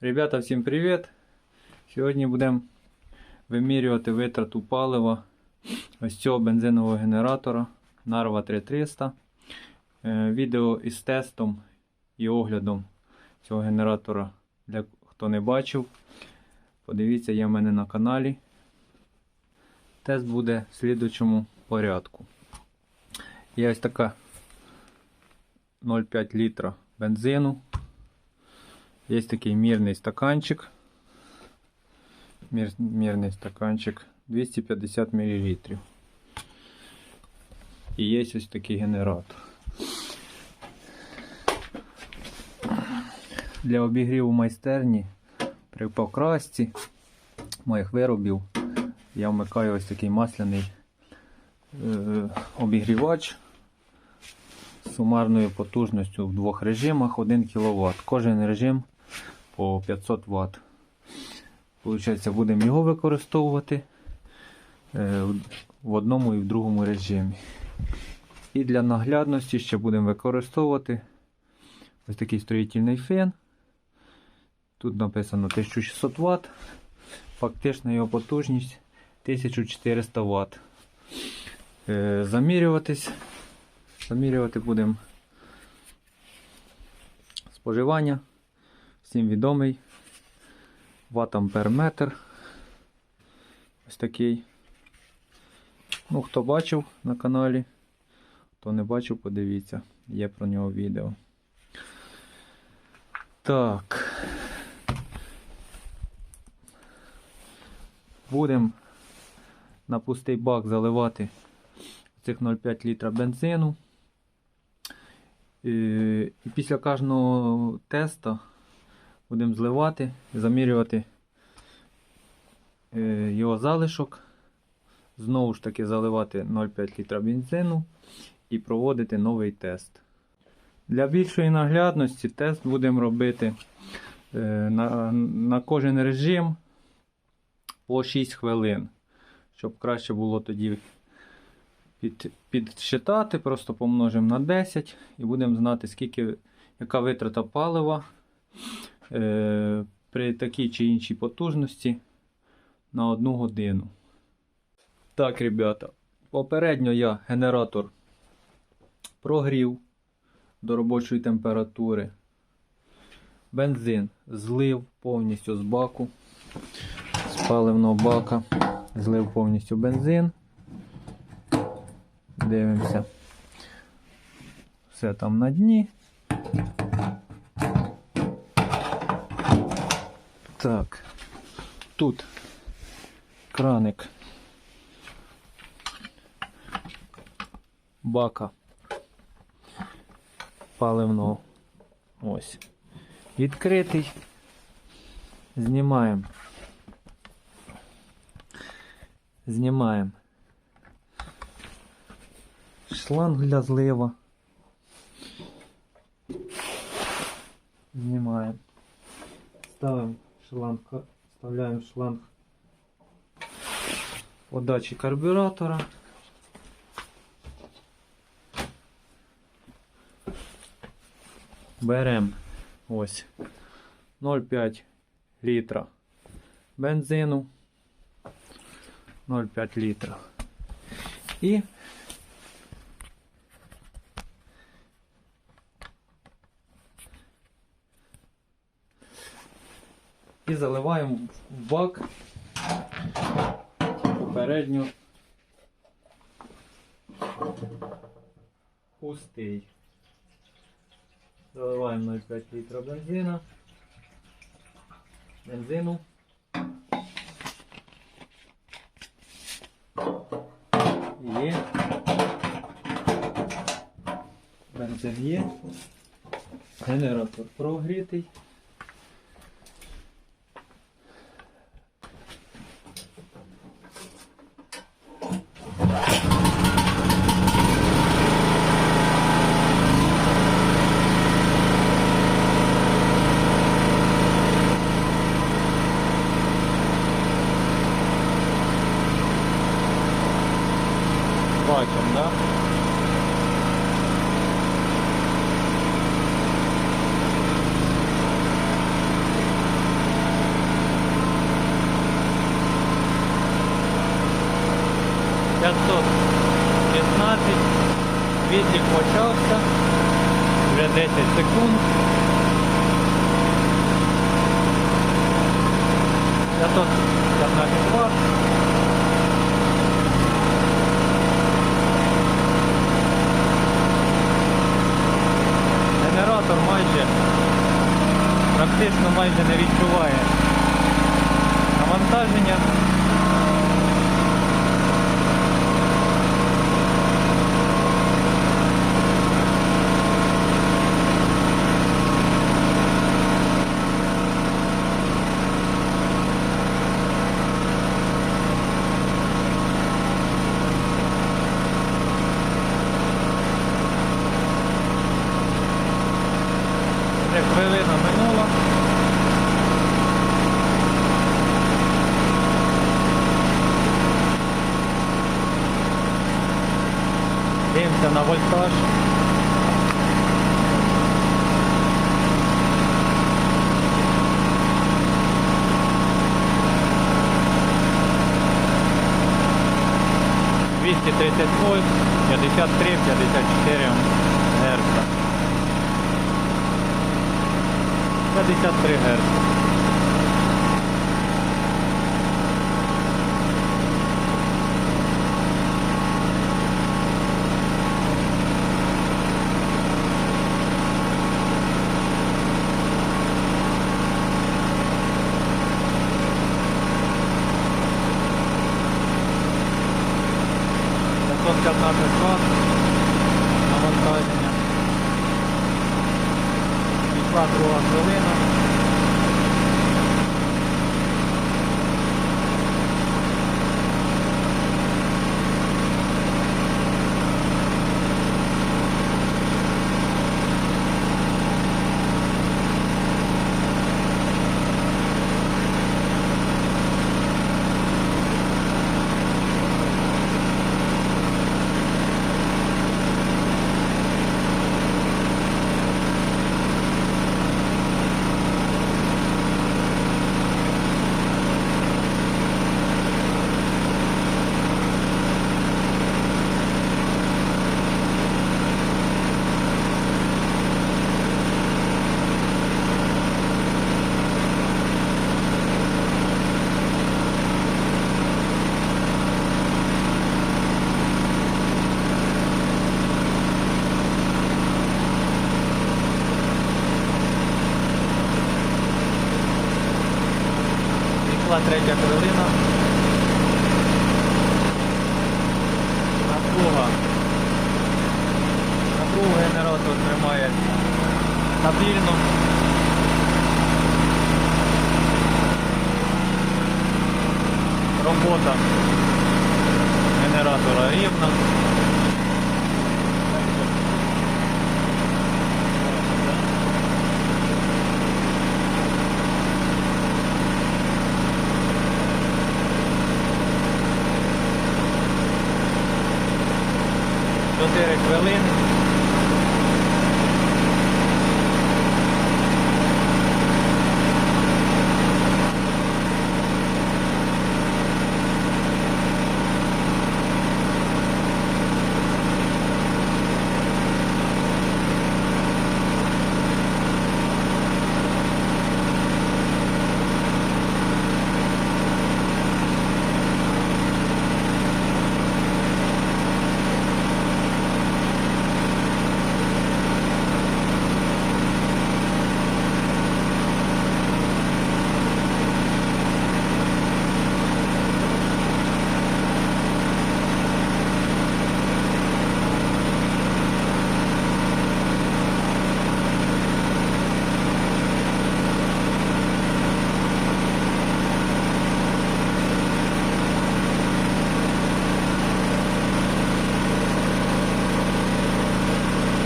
Ребята, всім привіт! Сьогодні будемо вимірювати витрату палива ось цього бензинового генератора Narva 3300. Е, Відео із тестом і оглядом цього генератора для хто не бачив. Подивіться, є в мене на каналі. Тест буде в слідучому порядку. Є ось така 0,5 літра бензину. Є такий мірний стаканчик. Мір, мірний стаканчик 250 мл. І є ось такий генератор. Для обігріву майстерні при покрасці моїх виробів я вмикаю ось такий масляний е, обігрівач з сумарною потужністю в двох режимах 1 кВт. Кожен режим по 500 Вт. Получається, будемо його використовувати е, в- одному і в другому режимі. І для наглядності ще будемо використовувати ось такий строїтельний фен. Тут написано 1600 Вт. Фактична його потужність 1400 Вт. Е, Замірюватись. Замірювати будемо споживання. Всім відомий. Ват ампер. Ось такий. Ну, хто бачив на каналі, хто не бачив, подивіться, є про нього відео. Так. Будемо на пустий бак заливати цих 0,5 літра бензину. Е, І після кожного тесту будемо зливати, замірювати е, його залишок. Знову ж таки заливати 0,5 літра бензину і проводити новий тест. Для більшої наглядності тест будемо робити е, на, на кожен режим по 6 хвилин, щоб краще було тоді під, підсчитати, просто помножимо на 10 і будемо знати, скільки, яка витрата палива при такій чи іншій потужності на одну годину. Так, ребята, попередньо я генератор прогрів до робочої температури. Бензин злив повністю з баку, з паливного бака, злив повністю бензин. Дивимося. Все там на дні. Так. Тут краник бака паливного. Ось. Відкритий. Знімаємо. Знімаємо. Шланг для злива. Знімаємо. Ставимо шланг, вставляємо шланг подачі карбюратора. Беремо ось 0,5 літра бензину. 0,5 літра. І і заливаємо в бак попередньо пустий. Заливаємо 0,5 літра бензина. Бензину. Є. Бензин є. Генератор прогрітий. Відлік почався. Вже 10 секунд. 515 Вт. Генератор майже практично майже не відчуває навантаження. Вже хвилина минула. Дивимося на вольтаж. Двісті тридцять вольт, п'ятдесят три, п'ятдесят чотири герца. 53 Гц. Вт навантаження. Пішла друга хвилина. Пішла третя хвилина. Напруга. Напругу генератор тримає стабільно. Робота генератора рівна. Чотири хвилини.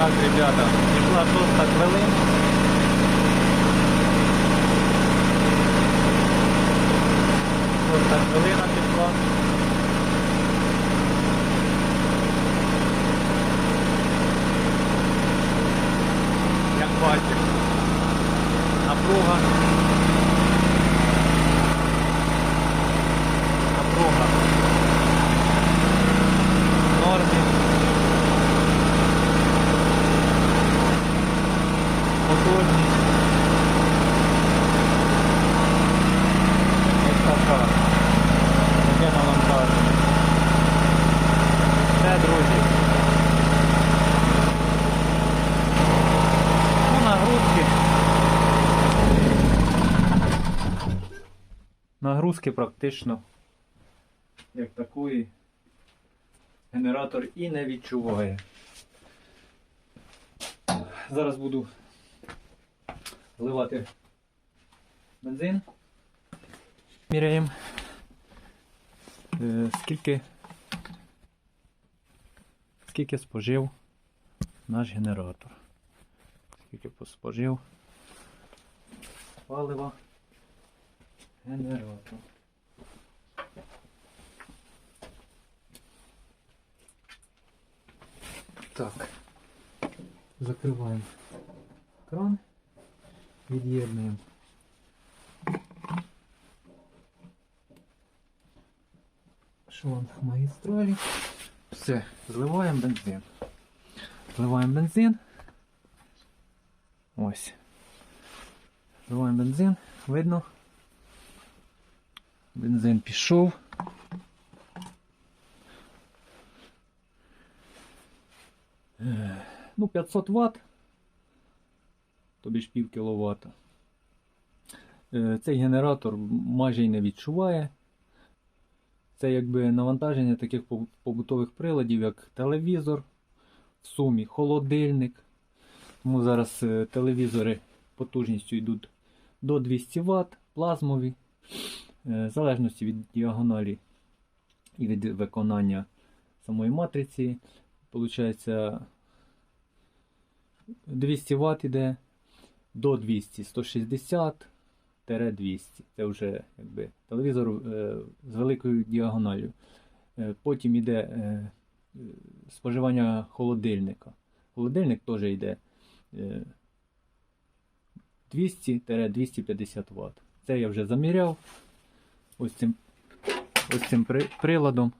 Так, ребята, пішла шоста крылы. Шоста хвилина пішла. Як напруга. Напруга. Нагрузки практично як такої генератор і не відчуває. Зараз буду вливати бензин. Міряємо, е, скільки, скільки спожив наш генератор. Скільки спожив палива генератор. Так. Закриваємо кран, від'єднуємо. Шланг магістралі. Все, зливаємо бензин. Зливаємо бензин. Ось. Зливаємо бензин. Видно. Бензин пішов. Е, Ну, 500 Вт. Тобі ж пів кіловата. Е, Цей генератор майже й не відчуває. Це якби навантаження таких побутових приладів, як телевізор, в сумі холодильник. Тому зараз е, телевізори потужністю йдуть до 200 Вт, плазмові. Е, В залежності від діагоналі і від виконання самої матриці. Получається 200 Вт іде до 200, 160 200. Це вже якби телевізор е, з великою діагональю. Е, потім йде е, споживання холодильника. Холодильник теж йде е, 200-250 Вт. Це я вже заміряв ось цим, ось цим при, приладом.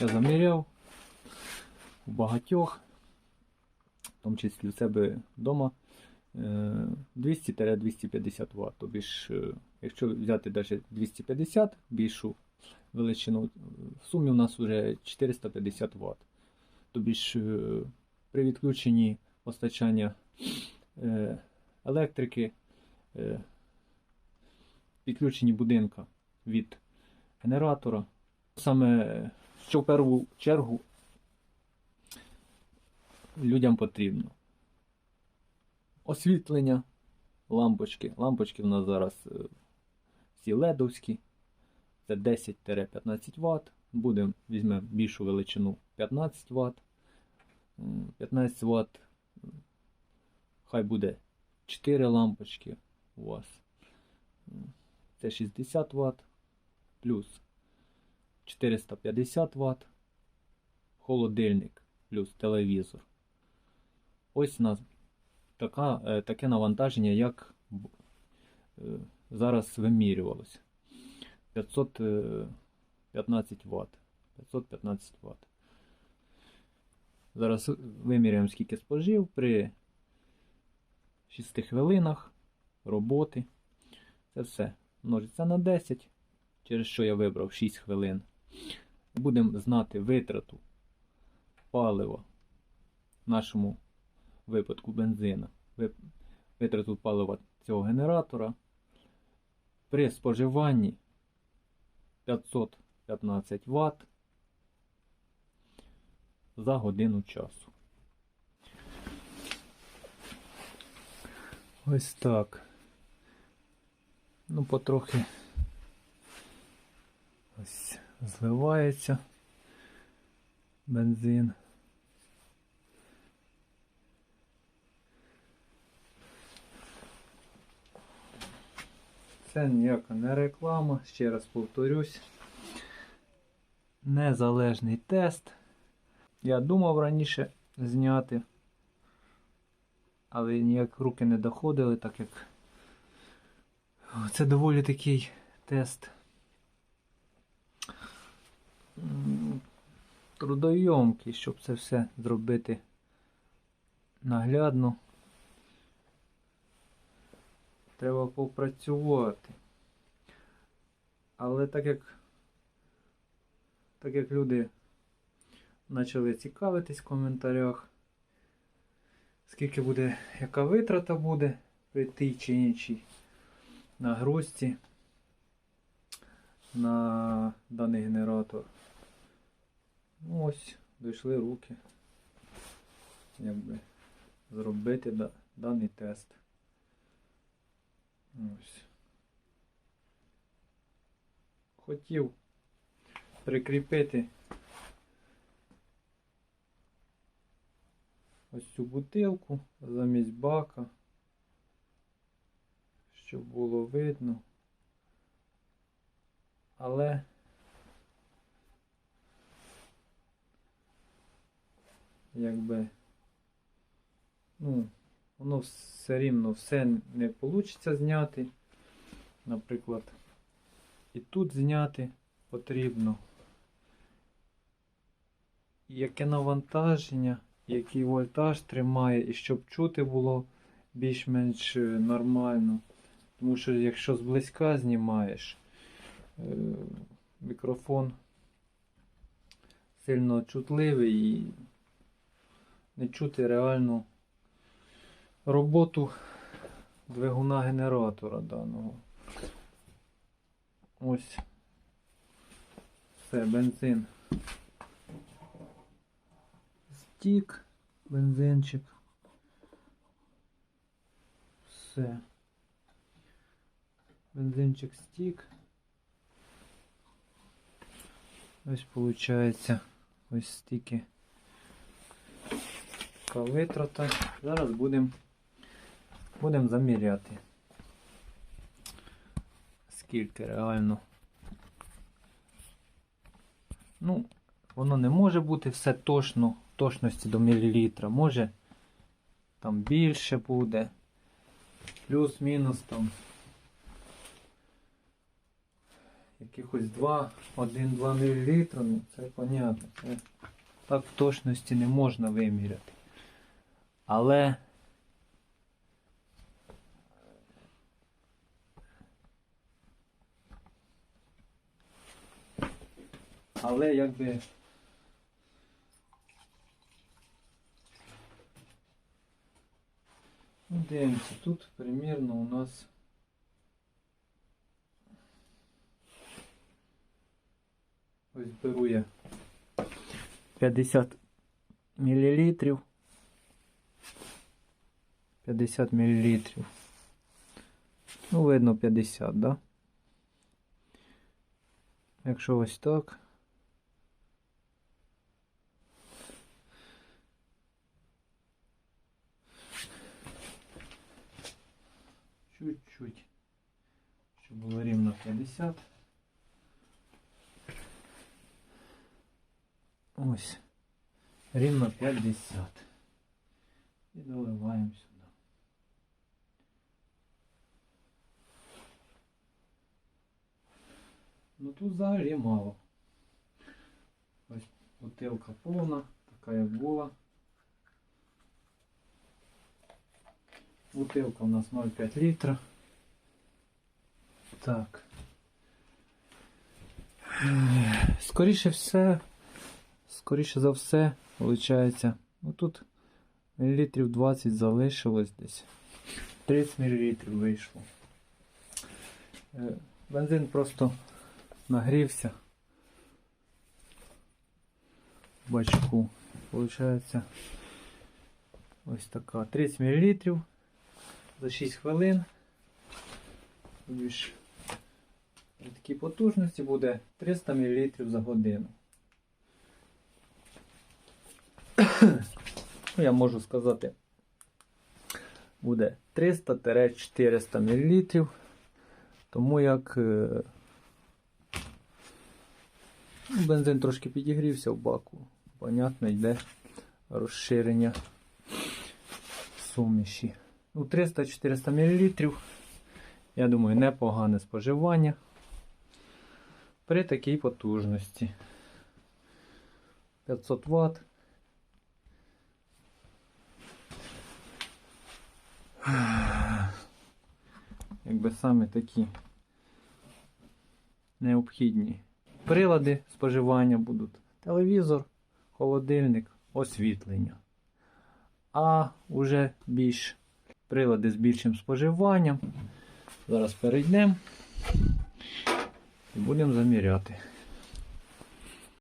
Я заміряв у багатьох, в тому числі в себе вдома. е, 200-250 Вт. Тобі ж, е, якщо взяти навіть 250 більшу величину, в сумі у нас вже 450 Вт. Тобі ж е, при відключенні постачання е, електрики, підключенні будинка від генератора, саме що в першу чергу людям потрібно освітлення, лампочки. Лампочки в нас зараз е, всі ледовські. Це 10-15 Вт. Будемо візьмемо більшу величину 15 Вт. 15 Вт. Хай буде 4 лампочки у вас. Це 60 Вт плюс 450 Вт. Холодильник плюс телевізор. Ось у нас така, е, таке навантаження, як е, зараз вимірювалося. 515 Вт. 515 Вт. Зараз виміряємо, скільки спожив при 6 хвилинах роботи. Це все. Множиться на 10, через що я вибрав 6 хвилин. Будемо знати витрату палива в нашому випадку бензина, витрату палива цього генератора при споживанні 515 Вт за годину часу. Ось так. Ну, потрохи ось зливається бензин. Це ніяка не реклама, ще раз повторюсь. Незалежний тест. Я думав раніше зняти, але ніяк руки не доходили, так як це доволі такий тест. Трудойомкий, щоб це все зробити наглядно. Треба попрацювати. Але так як так як люди почали цікавитись в коментарях, скільки буде, яка витрата буде при тій чи іншій нагрузці, на даний генератор. Ну, ось, дійшли руки. Якби зробити да- даний тест. Ось. Хотів прикріпити ось цю бутилку замість бака, щоб було видно. Але якби ну, воно все рівно все не вийде зняти. Наприклад, і тут зняти потрібно. Яке навантаження, який вольтаж тримає, і щоб чути було більш-менш е, нормально. Тому що якщо зблизька знімаєш, е, мікрофон сильно чутливий і не чути реальну роботу двигуна генератора даного. Ось все, бензин. Стік, бензинчик. Все. Бензинчик стік. Ось виходить ось стільки витрата. Зараз будемо будем заміряти. Скільки реально. Ну, воно не може бути все точно, точності до мілілітра. Може там більше буде. Плюс-мінус там. Якихось 2, 1-2 мл, ну це понятно. Це так в точності не можна виміряти. Але Але якби Ну, дивимося, тут примірно у нас ось беру я 50 мл. 50 мл. Ну, видно 50, да? Якщо ось так. Чуть-чуть. Щоб було рівно 50. Ось. Рівно 50. І доливаємо сюди. Ну тут взагалі мало. Ось бутилка повна, така як була. Бутилка у нас 0,5 літра. Так. Скоріше все, скоріше за все, виходить, ну тут мілілітрів 20 залишилось десь. 30 мл вийшло. Е, Бензин просто нагрівся в бачку. Получається ось така 30 мл за 6 хвилин. Ж При такій потужності буде 300 мл за годину. Ну, я можу сказати, буде 300-400 мл. Тому як е, ну, бензин трошки підігрівся в баку. Понятно, йде розширення суміші. Ну, 300-400 мл. Я думаю, непогане споживання при такій потужності. 500 Вт. Якби саме такі необхідні прилади споживання будуть телевізор, холодильник, освітлення. А вже більш прилади з більшим споживанням. Зараз перейдемо. І будемо заміряти.